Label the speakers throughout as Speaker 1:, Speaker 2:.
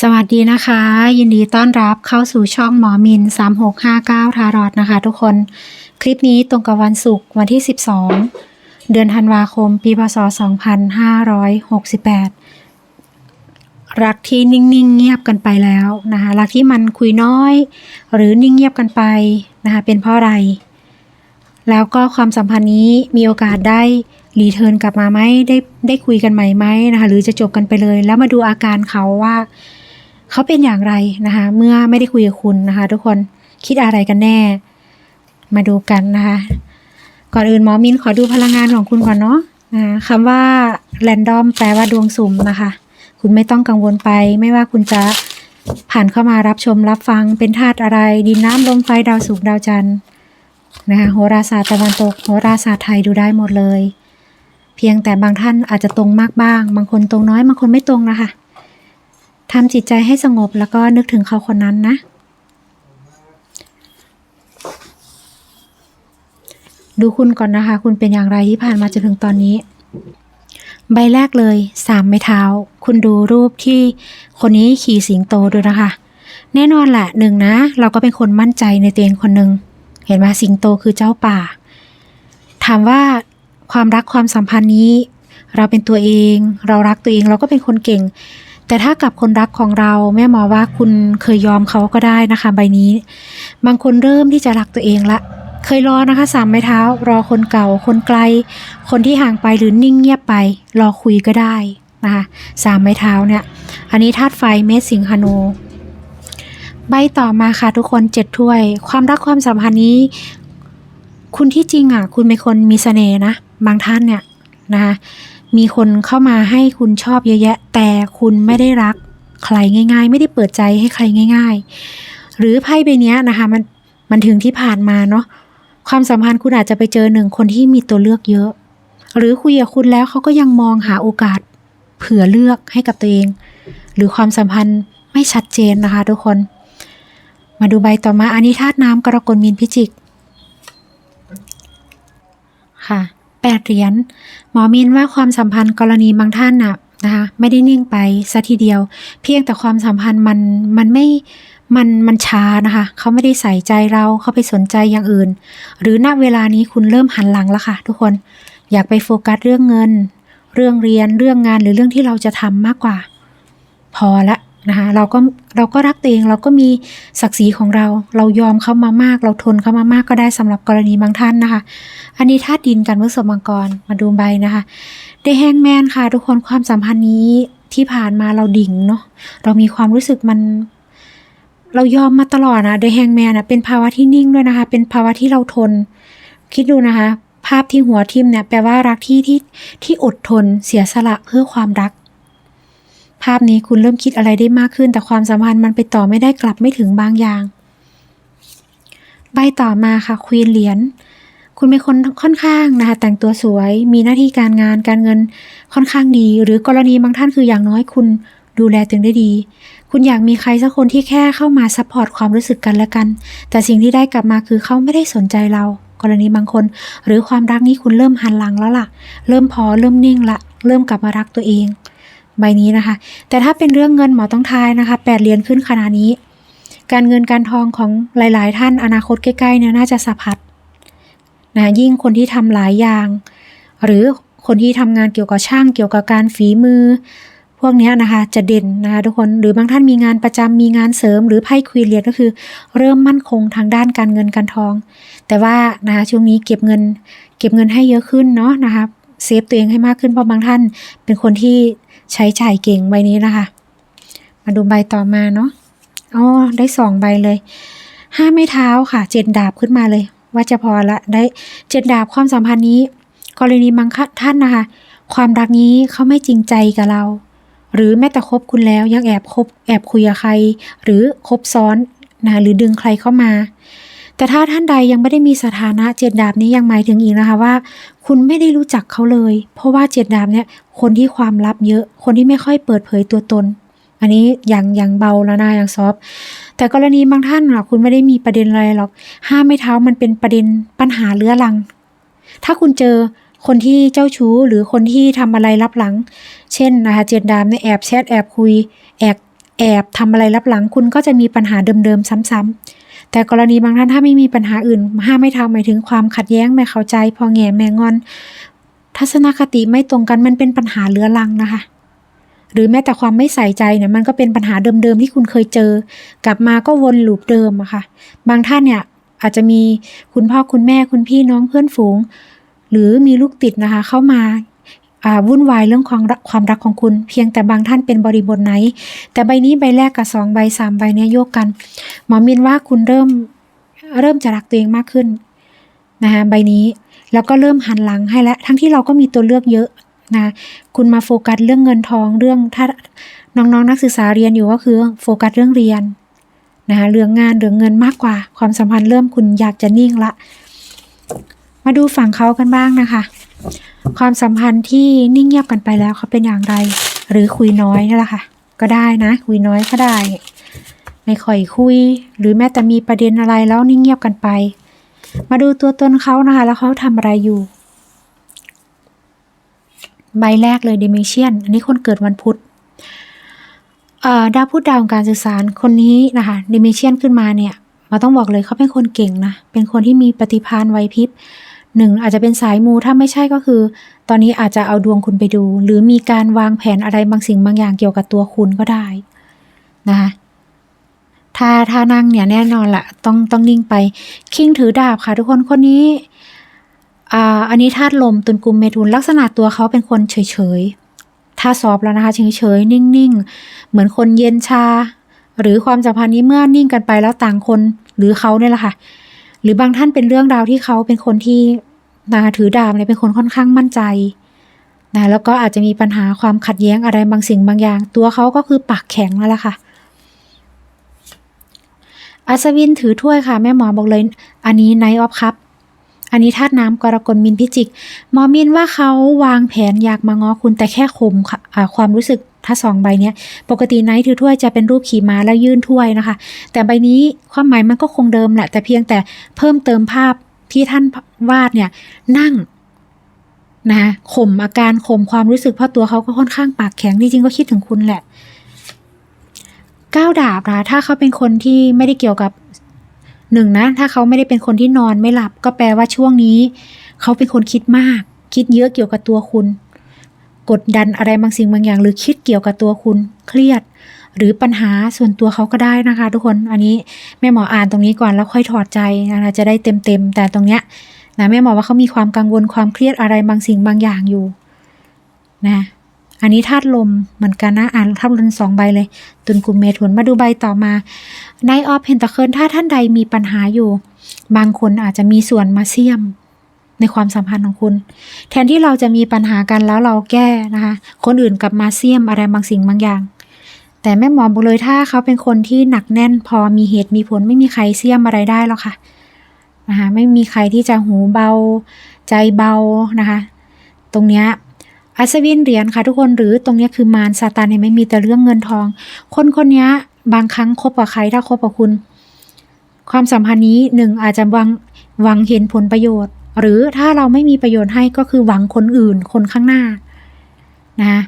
Speaker 1: สวัสดีนะคะ ยินดีต้อนรับเข้าสู่ช่องหมอมิน 3659 ทารอดนะคะทุกคนคลิปนี้ตรงกับวันศุกร์วันที่ 12 เดือนธันวาคม ปีพศ 2568 รักที่นิ่งๆเงียบกันไปแล้วนะคะรักที่มันคุยน้อย หรือนิ่งเงียบกันไปนะคะเป็นเพราะอะไร แล้วก็ความสัมพันธ์นี้มีโอกาสได้รีเทิร์นกลับมาไหมได้ได้คุยกันใหม่ไหมนะคะหรือจะจบกันไปเลย แล้วมาดูอาการเขาว่า เขาเป็นอย่างไรนะคะ เมื่อไม่ได้คุยกับคุณนะคะ ทุกคนคิดอะไรกันแน่ มาดูกันนะคะ ก่อนอื่นหมอมินขอดูพลังงานของคุณก่อนเนาะนะคะคำว่า random แปลว่าดวงสุ่มนะคะ คุณไม่ต้องกังวลไป ไม่ว่าคุณจะผ่านเข้ามารับชมรับฟังเป็นธาตุอะไร ดินน้ำลมไฟดาวศุกร์ดาวจันทร์นะคะโหราศาสตร์ตะวันตกโหราศาสตร์ไทยดูได้หมดเลย เพียงแต่บางท่านอาจจะตรงมากบ้าง บางคนตรงน้อยบางคนไม่ตรงนะคะ ทำจิตใจให้สงบแล้วก็นึกถึงเขาคนนั้นนะ ดูคุณก่อนนะคะ คุณเป็นอย่างไรที่ผ่านมาจนถึงตอนนี้ ใบแรกเลยสามไม้เท้า คุณดูรูปที่คนนี้ขี่สิงโตดูนะคะ แน่นอนแหละหนึ่งนะ เราก็เป็นคนมั่นใจในตัวเองคนหนึ่งเห็นไหมสิงโตคือเจ้าป่า ถามว่าความรักความสัมพันธ์นี้ เราเป็นตัวเอง เรารักตัวเองเราก็เป็นคนเก่ง แต่ถ้ากับคนรักของเราแม่หมอว่าคุณเคยยอมเขาก็ได้นะคะ ใบนี้ บางคนเริ่มที่จะรักตัวเองละ เคยรอนะคะสามไม้เท้า รอคนเก่า คนไกล คนที่ห่างไปหรือนิ่งเงียบไป รอคุยก็ได้นะคะสามไม้เท้าเนี่ย อันนี้ธาตุไฟเมษสิงหานูใบต่อมาค่ะทุกคนเจ็ดถ้วย ความรักความสัมพันธ์นี้ คุณที่จริงอะ คุณเป็นคนมีเสน่ห์นะ บางท่านเนี่ยนะคะ มีคนเข้ามาให้คุณชอบเยอะแยะ แต่คุณไม่ได้รักใครง่าย ๆ ไม่ได้เปิดใจให้ใครง่าย ๆ หรือไพ่ใบเนี้ยนะคะมันมันถึงที่ผ่านมาเนาะความสัมพันธ์คุณอาจจะไปเจอหนึ่งคนที่มีตัวเลือกเยอะ หรือคุยกับคุณแล้วเขาก็ยังมองหาโอกาสเผื่อเลือกให้กับตัวเอง หรือความสัมพันธ์ไม่ชัดเจนนะคะ ทุกคน มาดูใบต่อมาอันนี้ธาตุน้ำกรกฎมีนพิจิกค่ะ แปดเหรียญหมอมินว่าความสัมพันธ์กรณีบางท่านน่ะนะคะไม่ได้นิ่งไปซะทีเดียว เพียงแต่ความสัมพันธ์มันมันไม่มันมันช้านะคะเขาไม่ได้ใส่ใจเราเขาไปสนใจอย่างอื่น หรือณเวลานี้คุณเริ่มหันหลังแล้วค่ะ ทุกคนอยากไปโฟกัสเรื่องเงิน เรื่องเรียนเรื่องงานหรือเรื่องที่เราจะทำมากกว่า พอละ นะคะเราก็เราก็รักตัวเองเราก็มีศักดิ์ศรีของเรา เรายอมเขามามาก เราทนเขามามากก็ได้สำหรับกรณีบางท่านนะคะ อันนี้ธาตุดินกันพฤษภมังกรมาดูใบนะคะได้แฮงแมนค่ะ ทุกคนความสัมพันธ์นี้ที่ผ่านมาเราดิ่งเนาะเรามีความรู้สึกมัน เรายอมมาตลอดนะได้แฮงแมนนะเป็นภาวะที่นิ่งด้วยนะคะ เป็นภาวะที่เราทน คิดดูนะคะ ภาพที่หัวทิมเนี่ยแปลว่ารักที่ที่ที่อดทนเสียสละเพื่อความรัก ภาพนี้คุณเริ่มคิดอะไรได้มากขึ้น แต่ความสัมพันธ์มันไปต่อไม่ได้กลับไม่ถึงบางอย่าง ใบต่อมาค่ะควีนเหรียญคุณเป็นคนค่อนข้างนะคะแต่งตัวสวย มีหน้าที่การงานการเงินค่อนข้างดี หรือกรณีบางท่านคืออย่างน้อยคุณดูแลตัวเองได้ดี คุณอยากมีใครสักคนที่แค่เข้ามาซัพพอร์ตความรู้สึกกันและกัน แต่สิ่งที่ได้กลับมาคือเขาไม่ได้สนใจเรา กรณีบางคน หรือความรักนี้คุณเริ่มหันหลังแล้วล่ะ เริ่มพอเริ่มนิ่งละ เริ่มกลับมารักตัวเอง ใบนี้นะคะ แต่ถ้าเป็นเรื่องเงินหมอต้องทายนะคะแปดเหรียญขึ้นขนาดนี้ การเงินการทองของหลาย ๆ ท่านอนาคตใกล้ ๆ เนี่ยน่าจะสะพัดนะยิ่งคนที่ทำหลายอย่าง หรือคนที่ทำงานเกี่ยวกับช่างเกี่ยวกับการฝีมือ พวกนี้นะคะจะเด่นนะคะทุกคนหรือบางท่านมีงานประจำมีงานเสริม หรือไพ่ควีเลียนก็คือ เริ่มมั่นคงทางด้านการเงินการทอง แต่ว่านะคะช่วงนี้เก็บเงิน เก็บเงินให้เยอะขึ้นเนาะนะคะเซฟตัวเองให้มากขึ้นเพราะบางท่านเป็นคนที่ ใช้จ่ายเก่งใบนี้นะคะ มาดูใบต่อมาเนาะอ๋อได้สองใบเลยห้าไม้เท้าค่ะเจ็ดดาบขึ้นมาเลย ว่าจะพอละได้เจ็ดดาบความสัมพันธ์นี้ กรณีบางท่านนะคะ ความรักนี้เขาไม่จริงใจกับเรา หรือแม้แต่คบคุณแล้วยังแอบคบแอบคุยกับใคร หรือคบซ้อนนะหรือดึงใครเข้ามา แต่ถ้าท่านใดยังไม่ได้มีสถานะเจ็ดดาบนี้ยังหมายถึงอีกนะคะว่า คุณไม่ได้รู้จักเขาเลย เพราะว่าเจ็ดดาบเนี่ยคนที่ความลับเยอะ คนที่ไม่ค่อยเปิดเผยตัวตน อันนี้อย่างอย่างเบาแล้วนะอย่างซอฟแต่กรณีบางท่านอะคุณไม่ได้มีประเด็นอะไรหรอกห้ามไม่เท้ามันเป็นประเด็นปัญหาเรื้อรัง ถ้าคุณเจอคนที่เจ้าชู้หรือคนที่ทำอะไรลับหลัง เช่นนะคะเจนดามเนี่ยแอบแชทแอบคุยแอบแอบทำอะไรลับหลัง คุณก็จะมีปัญหาเดิมๆซ้ำๆ แต่กรณีบางท่านถ้าไม่มีปัญหาอื่น ห้ามไม่ทำหมายถึงความขัดแย้งไม่เข้าใจ พอแง่แม่งอน ทัศนคติไม่ตรงกันมันเป็นปัญหาเรื้อรังนะคะ หรือแม้แต่ความไม่ใส่ใจเนี่ยมันก็เป็นปัญหาเดิมๆที่คุณเคยเจอ กลับมาก็วนลูปเดิมอะค่ะ บางท่านเนี่ยอาจจะมีคุณพ่อคุณแม่คุณพี่น้องเพื่อนฝูง หรือมีลูกติดนะคะ เข้ามา วุ่นวายเรื่องความรักความรักของคุณ เพียงแต่บางท่านเป็นบริบทไหน แต่ใบนี้ใบแรกกับสองใบสามใบเนี้ยโยกกันหมอมินว่าคุณเริ่มเริ่มจะรักตัวเองมากขึ้นนะคะใบนี้แล้วก็เริ่มหันหลังให้แล้วทั้งที่เราก็มีตัวเลือกเยอะนะคุณมาโฟกัสเรื่องเงินทองเรื่องถ้าน้องๆนนักศึกษาเรียนอยู่ก็คือโฟกัสเรื่องเรียนนะคะเรื่องงานเรื่องเงินมากกว่า ความสัมพันธ์เริ่มคุณอยากจะนิ่งละ มาดูฝั่งเขากันบ้างนะคะ ความสัมพันธ์ที่นิ่งเงียบกันไปแล้วเขาเป็นอย่างไร หรือคุยน้อยนี่แหละค่ะ ก็ได้นะ คุยน้อยก็ได้ ไม่ค่อยคุย หรือแม้แต่มีประเด็นอะไรแล้วนิ่งเงียบกันไป มาดูตัวตนเขานะคะ แล้วเขาทำอะไรอยู่ ใบแรกเลยเดิเมเชียน อันนี้คนเกิดวันพุธดาวพุธดาวของการสื่อสารคนนี้นะคะเดิเมเชียนขึ้นมาเนี่ยเราต้องบอกเลยเขาเป็นคนเก่งนะ เป็นคนที่มีปฏิภาณไวพริบ หนึ่งอาจจะเป็นสายมูถ้าไม่ใช่ก็คือ ตอนนี้อาจจะเอาดวงคุณไปดู หรือมีการวางแผนอะไรบางสิ่งบางอย่างเกี่ยวกับตัวคุณก็ได้นะคะถ้าถ้านั่งเนี่ยแน่นอนละต้องต้องนิ่งไป คิงถือดาบค่ะ ทุกคนคนนี้อ่าอันนี้ธาตุลมตุนกุมเมทุนลักษณะตัวเขาเป็นคนเฉยๆถ้าซอฟต์แล้วนะคะเฉยๆนิ่งๆ เหมือนคนเย็นชา หรือความสัมพันธ์นี้เมื่อนิ่งกันไปแล้วต่างคนหรือเขาเนี่ยแหละค่ะ หรือบางท่านเป็นเรื่องราวที่เขาเป็นคนที่นะถือดาบเนี่ยเป็นคนค่อนข้างมั่นใจนะแล้วก็อาจจะมีปัญหาความขัดแย้งอะไรบางสิ่งบางอย่าง ตัวเขาก็คือปากแข็งแล้วล่ะค่ะ อัศวินถือถ้วยค่ะ แม่หมอบอกเลย อันนี้ไนออฟคัพอันนี้ธาตุน้ำกรกฎมินพิจิก หมอมินว่าเขาวางแผนอยากมาง้อคุณแต่แค่ข่มค่ะความรู้สึก ถ้าสองใบเนี้ยปกติไนท์ถือถ้วยจะเป็นรูปขี่ม้าแล้วยื่นถ้วยนะคะ แต่ใบนี้ความหมายมันก็คงเดิมแหละ แต่เพียงแต่เพิ่มเติมภาพที่ท่านวาดเนี่ยนั่งนะข่มอาการข่มความรู้สึกเพราะตัวเขาก็ค่อนข้างปากแข็งจริงๆก็คิดถึงคุณแหละก้าวดาบนะถ้าเขาเป็นคนที่ไม่ได้เกี่ยวกับหนึ่งนะถ้าเขาไม่ได้เป็นคนที่นอนไม่หลับ ก็แปลว่าช่วงนี้ เขาเป็นคนคิดมาก คิดเยอะเกี่ยวกับตัวคุณ กดดันอะไรบางสิ่งบางอย่าง หรือคิดเกี่ยวกับตัวคุณเครียด หรือปัญหาส่วนตัวเขาก็ได้นะคะ ทุกคนอันนี้แม่หมออ่านตรงนี้ก่อนแล้วค่อยถอดใจนะคะจะได้เต็มเต็มๆแต่ตรงเนี้ยนะแม่หมอว่าเขามีความกังวลความเครียดอะไรบางสิ่งบางอย่างอยู่นะอันนี้ธาตุลมเหมือนกันนะอ่านธาตุลมสองใบเลย ตุนกุมเมถุนมาดูใบต่อมาในออฟเพนตะเคิลถ้าท่านใดมีปัญหาอยู่ บางคนอาจจะมีส่วนมาเสี่ยม ในความสัมพันธ์ของคุณ แทนที่เราจะมีปัญหากันแล้วเราแก้นะคะ คนอื่นกลับมาเสี่ยมอะไรบางสิ่งบางอย่าง แต่แม่หมอบอกเลยถ้าเขาเป็นคนที่หนักแน่นพอมีเหตุมีผลไม่มีใครเสี่ยมอะไรได้หรอกค่ะนะคะไม่มีใครที่จะหูเบา ใจเบานะคะ ตรงเนี้ยอัศวินเหรียญค่ะทุกคนหรือตรงเนี้ยคือมารซาตานเนี่ยไม่มีแต่เรื่องเงินทอง คนคนนี้บางครั้งคบกับใครถ้าคบกับคุณ ความสัมพันธ์นี้หนึ่งอาจจะหวังหวังเห็นผลประโยชน์ หรือถ้าเราไม่มีประโยชน์ให้ก็คือหวังคนอื่นคนข้างหน้านะ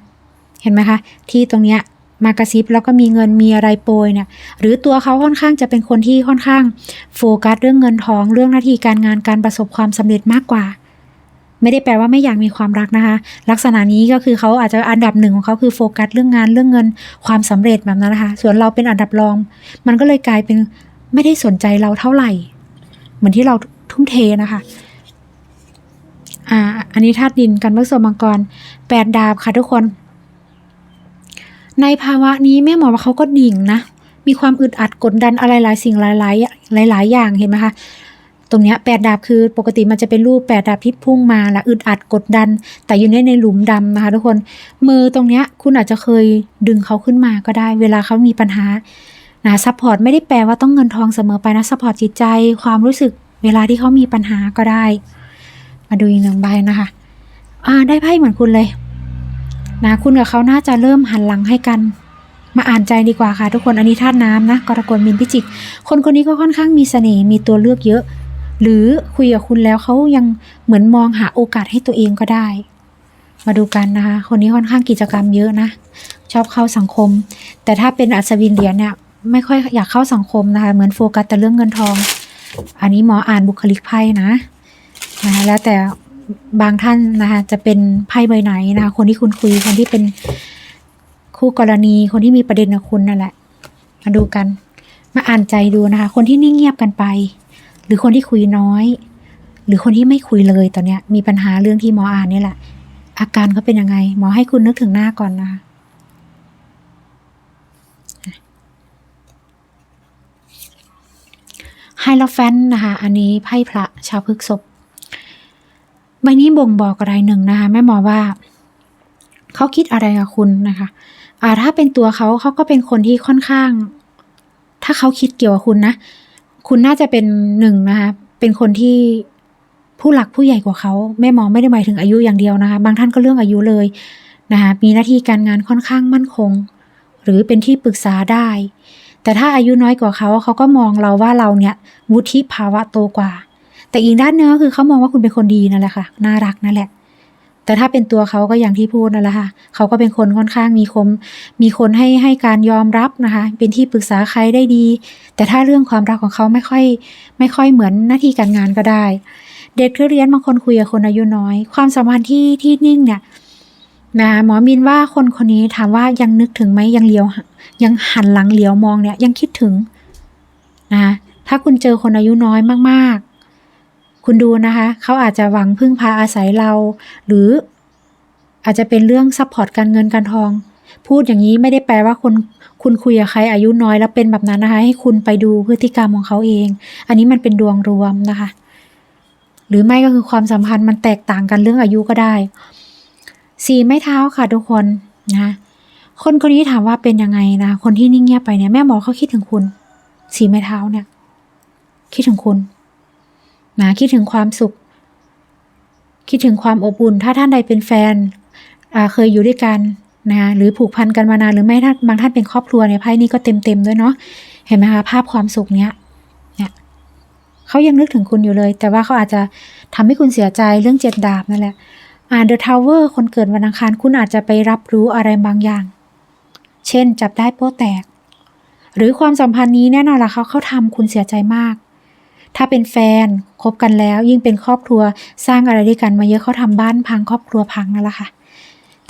Speaker 1: เห็นไหมคะ ที่ตรงเนี้ยมากระซิบแล้วก็มีเงินมีอะไรโปรยเนี่ยหรือตัวเขาค่อนข้างจะเป็นคนที่ค่อนข้างโฟกัสเรื่องเงินทองเรื่องหน้าที่การงานการประสบความสำเร็จมากกว่า ไม่ได้แปลว่าไม่อยากมีความรักนะคะ ลักษณะนี้ก็คือเขาอาจจะอันดับหนึ่งของเขาคือโฟกัสเรื่องงานเรื่องเงินความสำเร็จแบบนั้นนะคะ ส่วนเราเป็นอันดับรอง มันก็เลยกลายเป็นไม่ได้สนใจเราเท่าไหร่ เหมือนที่เราทุ่มเทนะคะ อ่า อันนี้ธาตุดินกันเมื่อสมังกรแปดดาบค่ะทุกคน ในภาวะนี้แม่หมอว่าเขาก็ดิ่งนะ มีความอึดอัดกดดันอะไรหลายสิ่งหลายหลายหลายหลายอย่างเห็นไหมคะ ตรงเนี้ยแปดดาบคือปกติมันจะเป็นรูปแปดดาบที่พุ่งมาและอึดอัดกดดัน แต่อยู่ในในหลุมดำนะคะ ทุกคน มือตรงเนี้ยคุณอาจจะเคยดึงเขาขึ้นมาก็ได้ เวลาเขามีปัญหานะซัพพอร์ตไม่ได้แปลว่าต้องเงินทองเสมอไปนะซัพพอร์ตจิตใจความรู้สึกเวลาที่เขามีปัญหาก็ได้ มาดูอีกหนึ่งใบนะคะอ่าได้ไพ่เหมือนคุณเลยนะคุณกับเขาน่าจะเริ่มหันหลังให้กัน มาอ่านใจดีกว่าค่ะ ทุกคนอันนี้ธาตุน้ำนะกรกฎมินพิจิก คนคนนี้ก็ค่อนข้างมีเสน่ห์มีตัวเลือกเยอะ หรือคุยกับคุณแล้วเขายังเหมือนมองหาโอกาสให้ตัวเองก็ได้ มาดูกันนะคะ คนนี้ค่อนข้างกิจกรรมเยอะนะ ชอบเข้าสังคม แต่ถ้าเป็นอัศวินเหรียญเนี่ยไม่ค่อยอยากเข้าสังคมนะคะ เหมือนโฟกัสแต่เรื่องเงินทอง อันนี้หมออ่านบุคลิกไพ่นะ นะคะแล้วแต่บางท่านนะคะจะเป็นไพ่ใบไหนนะคะ คนที่คุณคุยคนที่เป็นคู่กรณี คนที่มีประเด็นกับคุณนั่นแหละ มาดูกัน มาอ่านใจดูนะคะ คนที่นิ่งเงียบกันไป หรือคนที่คุยน้อย หรือคนที่ไม่คุยเลยตอนเนี้ย มีปัญหาเรื่องที่หมออ่านนี่แหละ อาการเขาเป็นยังไง หมอให้คุณนึกถึงหน้าก่อนนะคะไฮโลแฟนนะคะ อันนี้ไพ่พระชาวพฤกษภ ใบนี้บ่งบอกอะไรหนึ่งนะคะแม่หมอว่า เขาคิดอะไรกับคุณนะคะอ่าถ้าเป็นตัวเขาเขาก็เป็นคนที่ค่อนข้าง ถ้าเขาคิดเกี่ยวกับคุณนะ คุณน่าจะเป็นหนึ่งนะคะเป็นคนที่ผู้หลักผู้ใหญ่กว่าเขาแม่หมอไม่ได้หมายถึงอายุอย่างเดียวนะคะ บางท่านก็เรื่องอายุเลยนะคะมีหน้าที่การงานค่อนข้างมั่นคง หรือเป็นที่ปรึกษาได้ แต่ถ้าอายุน้อยกว่าเขาเขาก็มองเราว่าเราเนี่ยวุฒิภาวะโตกว่า แต่อีกด้านหนึงก็คือเขามองว่าคุณเป็นคนดีนั่นแหละค่ะน่ารักนั่นแหละ แต่ถ้าเป็นตัวเขาก็อย่างที่พูดนั่นแหละค่ะเขาก็เป็นคนค่อนข้างมีคม มีคนให้ให้การยอมรับนะคะ เป็นที่ปรึกษาใครได้ดี แต่ถ้าเรื่องความรักของเขาไม่ค่อย ไม่ค่อยเหมือนหน้าที่การงานก็ได้ เด็กคือเรียนบางคนคุยกับคนอายุน้อย ความสัมพันธ์ที่ที่นิ่งเนี่ยนะหมอมินว่าคนคนนี้ถามว่ายังนึกถึงไหมยังเลี้ยว ยังหันหลังเหลียวมองเนี่ยยังคิดถึงนะถ้าคุณเจอคนอายุน้อยมาก คุณดูนะคะ เขาอาจจะหวังพึ่งพาอาศัยเรา หรืออาจจะเป็นเรื่องซัพพอร์ตการเงินการทอง พูดอย่างนี้ไม่ได้แปลว่าคนคุณคุยกับใครอายุน้อยแล้วเป็นแบบนั้นนะคะ ให้คุณไปดูพฤติกรรมของเขาเอง อันนี้มันเป็นดวงรวมนะคะ หรือไม่ก็คือความสัมพันธ์มันแตกต่างกันเรื่องอายุก็ได้สีไม้เท้าค่ะทุกคนนะคนคนนี้ถามว่าเป็นยังไงนะ คนที่นิ่งเงียบไปเนี่ยแม่หมอเขาคิดถึงคุณ สีไม้เท้าเนี่ย คิดถึงคุณ นะคิดถึงความสุข คิดถึงความอบอุ่น ถ้าท่านใดเป็นแฟนเคยอยู่ด้วยกันนะหรือผูกพันกันมานานหรือไม่ถ้าบางท่านเป็นครอบครัวเนี่ยไพ่นี้ก็เต็มเต็มๆด้วยเนาะเห็นไหมคะภาพความสุขเนี้ยเนี่ยเขายังนึกถึงคุณอยู่เลย แต่ว่าเขาอาจจะทำให้คุณเสียใจเรื่องเจ็ดดาบนั่นแหละอ่า The Tower คนเกิดวันอังคารคุณอาจจะไปรับรู้อะไรบางอย่าง เช่น จับได้โป๊แตก หรือความสัมพันธ์นี้แน่นอนละเขาเขาทำคุณเสียใจมาก ถ้าเป็นแฟนคบกันแล้ว ยิ่งเป็นครอบครัวสร้างอะไรด้วยกันมาเยอะเขาทำบ้านพังครอบครัวพังนั่นแหละค่ะ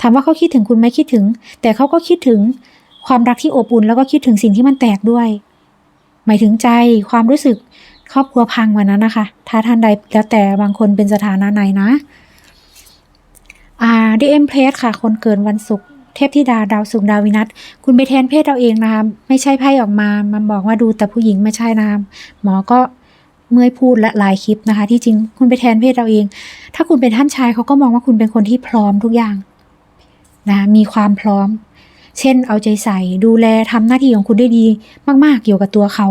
Speaker 1: ถามว่าเขาคิดถึงคุณไหมคิดถึง แต่เขาก็คิดถึงความรักที่อบอุ่นแล้วก็คิดถึงสิ่งที่มันแตกด้วย หมายถึงใจความรู้สึกครอบครัวพังวันนั้นนะคะ ถ้าท่านใดแล้วแต่บางคนเป็นสถานะไหนนะอ่าดีเอ็มเพลสค่ะ คนเกิดวันศุกร์เทพธิดาดาวศุกดาวินัทคุณไปแทนเพศเราเองนะคะไม่ใช่ไพ่ออกมา มันบอกว่าดูแต่ผู้หญิงไม่ใช่นะคะหมอก็ เมื่อยพูดและลายคลิปนะคะ ที่จริงคุณไปแทนเพศเราเอง ถ้าคุณเป็นท่านชายเขาก็มองว่าคุณเป็นคนที่พร้อมทุกอย่างนะมีความพร้อม เช่น เอาใจใส่ดูแลทำหน้าที่ของคุณได้ดีมากๆเกี่ยวกับตัวเขา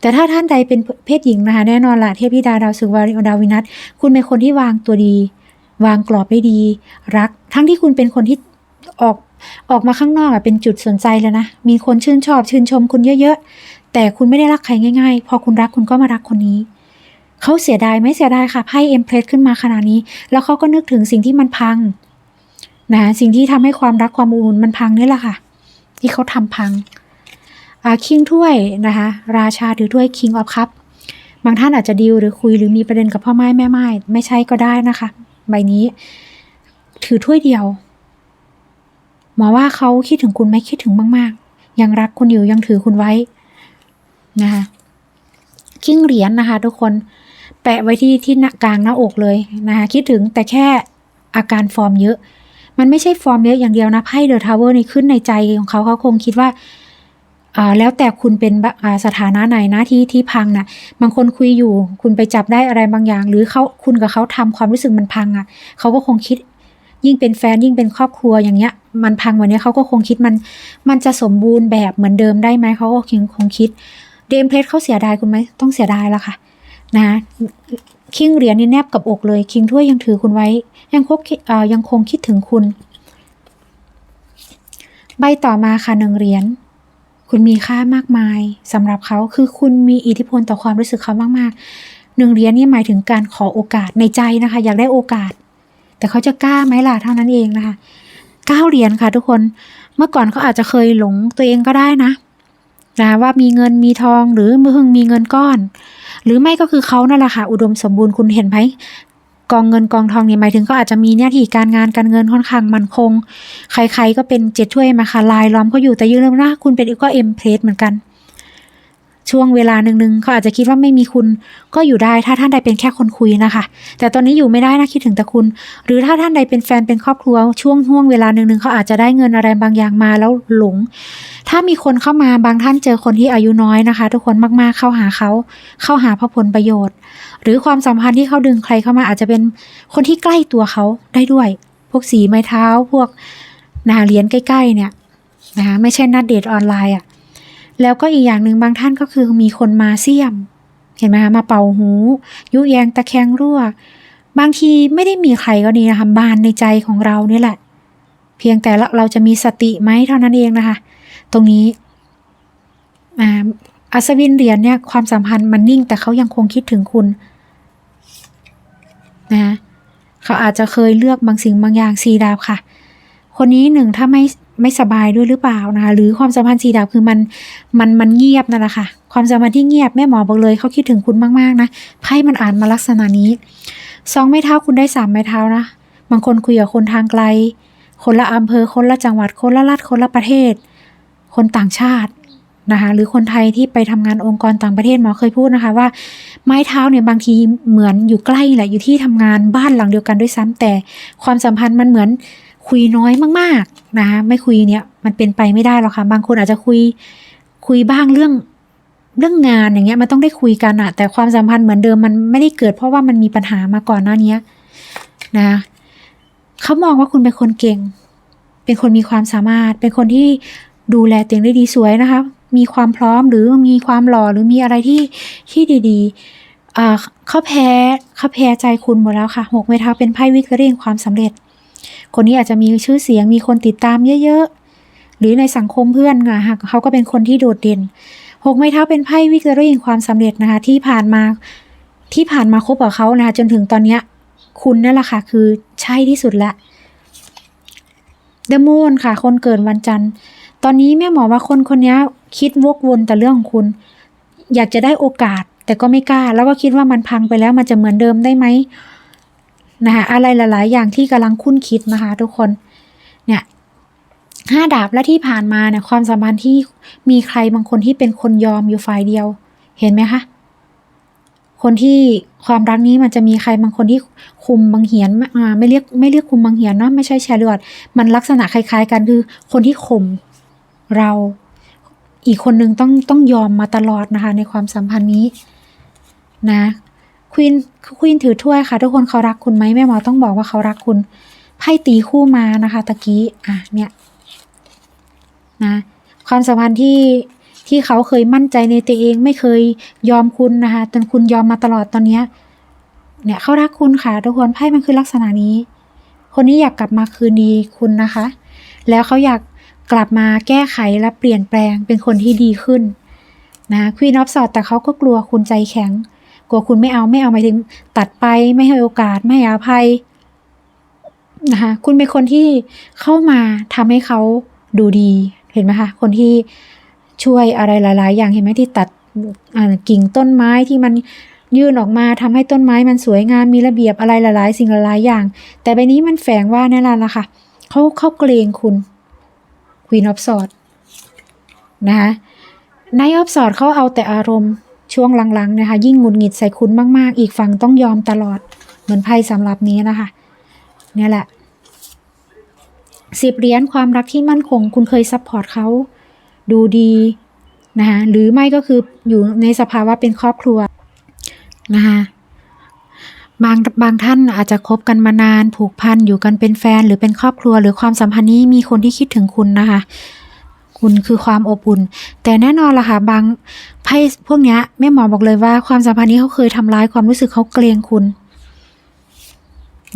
Speaker 1: แต่ถ้าท่านใดเป็นเพศหญิงนะคะแน่นอนละเทพธิดาดาวศุกร์วาริดาวินัทคุณเป็นคนที่วางตัวดี วางกรอบได้ดี รัก ทั้งที่คุณเป็นคนที่ออกออกมาข้างนอกอะเป็นจุดสนใจแล้วนะ มีคนชื่นชอบชื่นชมคุณเยอะๆ แต่คุณไม่ได้รักใครง่าย ๆ พอคุณรักคุณก็มารักคนนี้ เขาเสียดายไหม่เสียดายค่ะไพ่เอ็มเพรสขึ้นมาขนาดนี้ แล้วเขาก็นึกถึงสิ่งที่มันพังนะสิ่งที่ทำให้ความรักความอบอุ่นมันพังนี่แหละค่ะ ที่เขาทำพังอ่าคิงถ้วยนะคะราชาถือถ้วยคิงออฟคัพบางท่านอาจจะดีลหรือคุยหรือมีประเด็นกับพ่อไม้แม่ไม้ไม่ใช่ก็ได้นะคะ ใบนี้ ถือถ้วยเดียวหมอว่าเขาคิดถึงคุณไหมคิดถึงมาก ๆ ยังรักคุณอยู่ยังถือคุณไว้ นะคะคิงเหรียญนะคะ ทุกคนแปะไว้ที่ที่หน้ากลางหน้าอกเลยนะคะคิดถึงแต่แค่อาการฟอร์มเยอะ มันไม่ใช่ฟอร์มเยอะอย่างเดียวนะไพ่เดอะทาวเวอร์นี่ขึ้นในใจของเขาเขาคงคิดว่าแล้วแต่คุณเป็นสถานะไหนนะที่ที่พังนะ่ะ บางคนคุยอยู่ คุณไปจับได้อะไรบางอย่าง หรือเขาคุณกับเขาทำความรู้สึกมันพังอะ่ะเขาก็คงคิด ยิ่งเป็นแฟนยิ่งเป็นครอบครัวอย่างเงี้ย มันพังวันนี้เขาก็คงคิดมัน มันจะสมบูรณ์แบบเหมือนเดิมได้ไหมเขาก็คงคงคิด เดมเพลสเขาเสียดายคุณไหมต้องเสียดายละค่ะ นะคิงเหรียญนี่แนบกับอกเลย คิงถ้วยยังถือคุณไว้ ยังคบอ่ายังคงคิดถึงคุณ ใบต่อมาค่ะหนึ่งเหรียญคุณมีค่ามากมายสำหรับเขาคือคุณมีอิทธิพลต่อความรู้สึกเขามากๆหนึ่งเหรียญนี่หมายถึงการขอโอกาสในใจนะคะ อยากได้โอกาส แต่เขาจะกล้าไหมล่ะเท่านั้นเองนะคะเก้าเหรียญค่ะ ทุกคนเมื่อก่อนเขาอาจจะเคยหลงตัวเองก็ได้นะ นะว่ามีเงินมีทองหรือเมื่อเพิ่งมีเงินก้อน หรือไม่ก็คือเขานั่นแหละค่ะอุดมสมบูรณ์คุณเห็นไหมกองเงินกองทองเนี่ยหมายถึงก็อาจจะมีหน้าที่การงานการเงินค่อนข้างมั่นคง ใครๆก็เป็นเจ็ดช่วยมาค่ะลายล้อมเขาอยู่แต่ยืนเริ่มนะคุณเป็นก็เอ็มเพลสเหมือนกัน ช่วงเวลาหนึ่งๆเขาอาจจะคิดว่าไม่มีคุณก็อยู่ได้ถ้าท่านใดเป็นแค่คนคุยนะคะ แต่ตอนนี้อยู่ไม่ได้นะคิดถึงแต่คุณ หรือถ้าท่านใดเป็นแฟนเป็นครอบครัวช่วงห่วงเวลาหนึ่งๆเขาอาจจะได้เงินอะไรบางอย่างมาแล้วหลง ถ้ามีคนเข้ามาบางท่านเจอคนที่อายุน้อยนะคะ ทุกคนมากๆเข้าหาเขาเข้าหาเพราะผลประโยชน์ หรือความสัมพันธ์ที่เขาดึงใครเข้ามาอาจจะเป็นคนที่ใกล้ตัวเขาได้ด้วย พวกสีไม้เท้าพวกนาเหรียญใกล้ๆเนี่ยนะคะไม่ใช่นัดเดทออนไลน์อะ แล้วก็อีกอย่างหนึ่งบางท่านก็คือมีคนมาเสี่ยม เห็นไหมคะมาเป่าหู ยุแยงตะแคงรั่ว บางทีไม่ได้มีใครก็ดีนะคะบานในใจของเราเนี่ยแหละ เพียงแต่เราจะมีสติไหมเท่านั้นเองนะคะ ตรงนี้อัศวินเหรียญเนี่ยความสัมพันธ์มันนิ่ง แต่เขายังคงคิดถึงคุณนะเขาอาจจะเคยเลือกบางสิ่งบางอย่างสีดาวค่ะ คนนี้หนึ่งถ้าไม่ ไม่สบายด้วยหรือเปล่านะคะหรือความสัมพันธ์สีดาวคือมันมันมันเงียบนั่นแหละค่ะ ความสัมพันธ์ที่เงียบแม่หมอบอกเลยเขาคิดถึงคุณมากๆนะไพ่มันอ่านมาลักษณะนี้สองไม้เท้าคุณได้สามไม้เท้านะบางคนคุยกับคนทางไกล คนละอำเภอคนละจังหวัดคนละรัฐคนละประเทศ คนต่างชาตินะคะหรือคนไทยที่ไปทำงานองค์กรต่างประเทศหมอเคยพูดนะคะว่าไม้เท้าเนี่ยบางทีเหมือนอยู่ใกล้แหละอยู่ที่ทำงานบ้านหลังเดียวกันด้วยซ้ำแต่ความสัมพันธ์มันเหมือน คุยน้อยมากๆนะคะไม่คุยเนี่ยมันเป็นไปไม่ได้หรอกค่ะ บางคนอาจจะคุยคุยบ้างเรื่องเรื่องงานอย่างเงี้ยมันต้องได้คุยกันอะแต่ความสัมพันธ์เหมือนเดิมมันไม่ได้เกิด เพราะว่ามันมีปัญหามาก่อนหน้านี้นะเขามองว่าคุณเป็นคนเก่ง เป็นคนมีความสามารถ เป็นคนที่ดูแลตัวเองได้ดีสวยนะคะ มีความพร้อมหรือมีความหล่อหรือมีอะไรที่ที่ดีๆเขาแพ้เขาแพ้ใจคุณหมดแล้วค่ะหกไม้เท้าเป็นไพ่วิกฤตแห่งความสำเร็จ คนนี้อาจจะมีชื่อเสียงมีคนติดตามเยอะๆ หรือในสังคมเพื่อนค่ะเขาก็เป็นคนที่โดดเด่นหกไม้เท้าเป็นไพ่วิกฤตแห่งความสำเร็จนะคะ ที่ผ่านมาที่ผ่านมาคบกับเขานะคะจนถึงตอนเนี้ยคุณนั่นแหละค่ะ คือใช่ที่สุดละเดมอนค่ะ คนเกิดวันจันทร์ ตอนนี้แม่หมอว่าคนคนนี้คิดวกวนแต่เรื่องของคุณ อยากจะได้โอกาสแต่ก็ไม่กล้า แล้วก็คิดว่ามันพังไปแล้วมันจะเหมือนเดิมได้ไหม นะคะอะไรหลาย ๆ อย่างที่กำลังคุ้นคิดนะคะทุกคนเนี่ยห้าดาบและที่ผ่านมาเนี่ยความสัมพันธ์ที่มีใครบางคนที่เป็นคนยอมอยู่ฝ่ายเดียว เห็นไหมคะคนที่ความรักนี้มันจะมีใครบางคนที่คุมบางเหียนอ่าไม่เรียกไม่เรียกคุมบางเหียนเนาะไม่ใช่แชร์เลือดมันลักษณะคล้าย ๆ กันคือคนที่ข่มเราอีกคนนึงต้องต้องยอมมาตลอดนะคะ ในความสัมพันธ์นี้นะ ควีนควีนถือถ้วยค่ะ ทุกคนเขารักคุณไหมแม่หมอต้องบอกว่าเขารักคุณไพ่ตีคู่มานะคะตะกี้อะเนี่ยนะความสัมพันธ์ที่ที่เขาเคยมั่นใจในตัวเองไม่เคยยอมคุณนะคะจนคุณยอมมาตลอดตอนเนี้ยเนี่ยเขารักคุณค่ะ ทุกคนไพ่มันคือลักษณะนี้ คนนี้อยากกลับมาคืนดีคุณนะคะ แล้วเขาอยากกลับมาแก้ไขและเปลี่ยนแปลงเป็นคนที่ดีขึ้นนะควีนออฟสอดแต่เขาก็กลัวคุณใจแข็ง กลัวคุณไม่เอาไม่เอาหมายถึง ตัดไปไม่ให้โอกาสไม่ให้อภัยนะคะคุณเป็นคนที่เข้ามาทำให้เขาดูดีเห็นไหมคะคนที่ช่วยอะไรหลาย ๆ อย่างเห็นไหมที่ตัดกิ่งต้นไม้ที่มันยื่นออกมาทำให้ต้นไม้มันสวยงามมีระเบียบอะไรหลาย ๆ สิ่งหลาย ๆ อย่าง แต่ใบนี้มันแฝงว่านั่นแหละค่ะเขาเขาเกรงคุณ Queen of Swords นะคะ Knight of Swords เขาเอาแต่อารมณ์ ช่วงหลังๆนะคะ ยิ่งหงุดหงิดใส่คุณมาก ๆ อีกฝั่งต้องยอมตลอด เหมือนไพ่สำหรับนี้นะคะ เนี่ยแหละสิบเหรียญความรักที่มั่นคง คุณเคยซัพพอร์ตเขาดูดีนะคะหรือไม่ก็คืออยู่ในสภาวะเป็นครอบครัวนะคะบางบางท่านอาจจะคบกันมานานผูกพันอยู่กันเป็นแฟนหรือเป็นครอบครัว หรือความสัมพันธ์นี้มีคนที่คิดถึงคุณนะคะ คุณคือความอบอุ่น แต่แน่นอนล่ะค่ะบางไพ่พวกเนี้ยแม่หมอบอกเลยว่าความสัมพันธ์นี้เขาเคยทำร้ายความรู้สึกเขาเกรงคุณ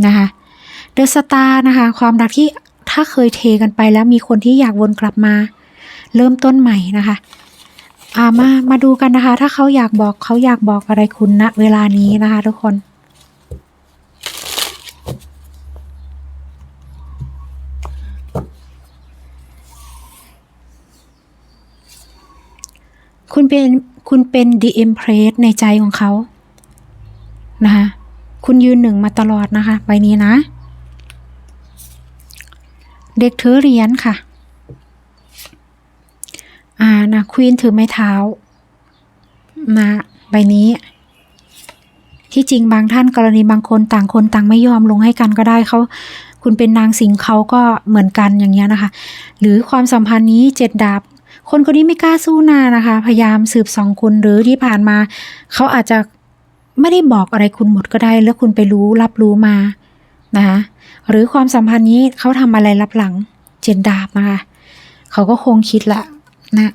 Speaker 1: นะคะเดอะสตาร์นะคะ ความรักที่ถ้าเคยเทกันไปแล้วมีคนที่อยากวนกลับมา เริ่มต้นใหม่นะคะอามามาดูกันนะคะ ถ้าเขาอยากบอกเขาอยากบอกอะไรคุณณเวลานี้นะคะ ทุกคน คุณเป็นคุณเป็น The Empress ในใจของเขานะคะคุณยืนหนึ่งมาตลอดนะคะใบนี้นะ เด็กถือเหรียญค่ะ อ่านะควีนถือไม้เท้านะใบนี้ ที่จริงบางท่านกรณีบางคนต่างคนต่างไม่ยอมลงให้กันก็ได้เขาคุณเป็นนางสิงเขาก็เหมือนกันอย่างเงี้ยนะคะ หรือความสัมพันธ์นี้เจ็ดดาบ คนคนนี้ไม่กล้าสู้นานะคะ พยายามสืบสองคุณหรือที่ผ่านมา เขาอาจจะไม่ได้บอกอะไรคุณหมดก็ได้ แล้วคุณไปรู้รับรู้มานะคะหรือความสัมพันธ์นี้เขาทำอะไรรับหลังเจ็ดาบนะคะเขาก็คงคิดละนะ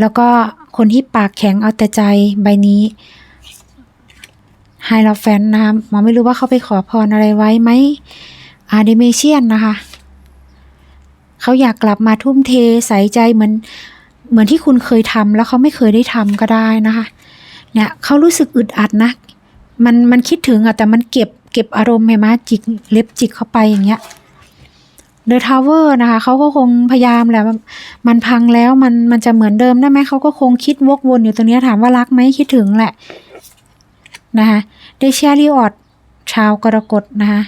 Speaker 1: แล้วก็คนที่ปากแข็งเอาแต่ใจใบนี้ไฮลอแฟนนะคะหมอไม่รู้ว่าเขาไปขอพรอะไรไว้ไหมอาเดเมเชียนนะคะ เขาอยากกลับมาทุ่มเทใส่ใจเหมือนเหมือนที่คุณเคยทำแล้วเขาไม่เคยได้ทำก็ได้นะคะ เนี่ยเขารู้สึกอึดอัดนะ มันมันคิดถึงอะแต่มันเก็บเก็บอารมณ์เห็นไหมจิกเล็บจิกเข้าไปอย่างเงี้ยเดอะทาวเวอร์นะคะเขาก็คงพยายามแหละมันพังแล้วมันมันจะเหมือนเดิมได้ไหมเขาก็คงคิดวกวนอยู่ตรงนี้ถามว่ารักไหมคิดถึงแหละนะคะเดชาริออดชาวกรกฎนะคะ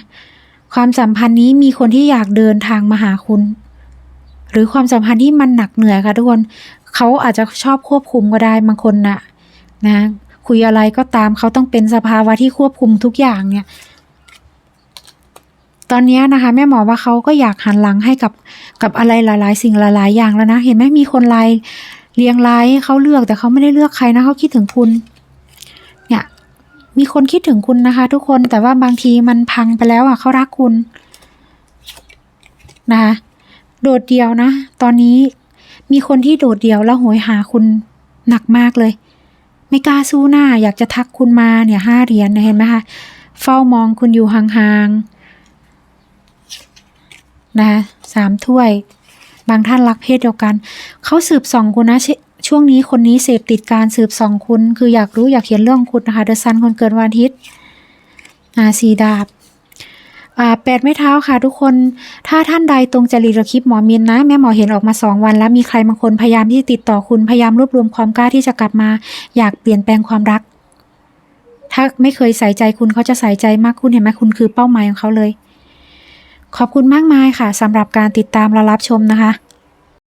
Speaker 1: ความสัมพันธ์นี้มีคนที่อยากเดินทางมาหาคุณ หรือความสัมพันธ์ที่มันหนักเหนื่อยค่ะทุกคนเขาอาจจะชอบควบคุมก็ได้บางคนน่ะนะคุยอะไรก็ตามเขาต้องเป็นสภาวะที่ควบคุมทุกอย่างเนี่ย ตอนนี้นะคะ แม่หมอว่าเขาก็อยากหันหลังให้กับกับอะไรหลาย ๆ สิ่งหลาย ๆ อย่างแล้วนะ เห็นไหมมีคนไลน์เรียงไลน์เขาเลือกแต่เขาไม่ได้เลือกใครนะเขาคิดถึงคุณเนี่ยมีคนคิดถึงคุณนะคะ ทุกคนแต่ว่าบางทีมันพังไปแล้วอะเขารักคุณนะคะ โดดเดี่ยวนะ ตอนนี้มีคนที่โดดเดี่ยวแล้วโหยหาคุณหนักมากเลย ไม่กล้าสู้หน้า อยากจะทักคุณมาเนี่ยห้าเหรียญเนี่ยเห็นไหมคะเฝ้ามองคุณอยู่ห่างๆนะคะสามถ้วย บางท่านรักเพศเดียวกัน เขาสืบส่องคุณนะช่วงนี้คนนี้เสพติดการสืบส่องคุณ คืออยากรู้อยากเขียนเรื่องคุณนะคะเดอะซันคนเกิดวันอาทิตย์อาสีดาบ แปดไม้เท้าค่ะทุกคน ถ้าท่านใดตรงจริตคลิปหมอมินนะ แม่หมอเห็นออกมาสองวัน แล้วมีใครบางคนพยายามที่จะติดต่อคุณพยายามรวบรวมความกล้าที่จะกลับมา อยากเปลี่ยนแปลงความรัก ถ้าไม่เคยใส่ใจคุณเขาจะใส่ใจมากคุณเห็นไหมคุณคือเป้าหมายของเขาเลย ขอบคุณมากมายค่ะสำหรับการติดตามและรับชมนะคะ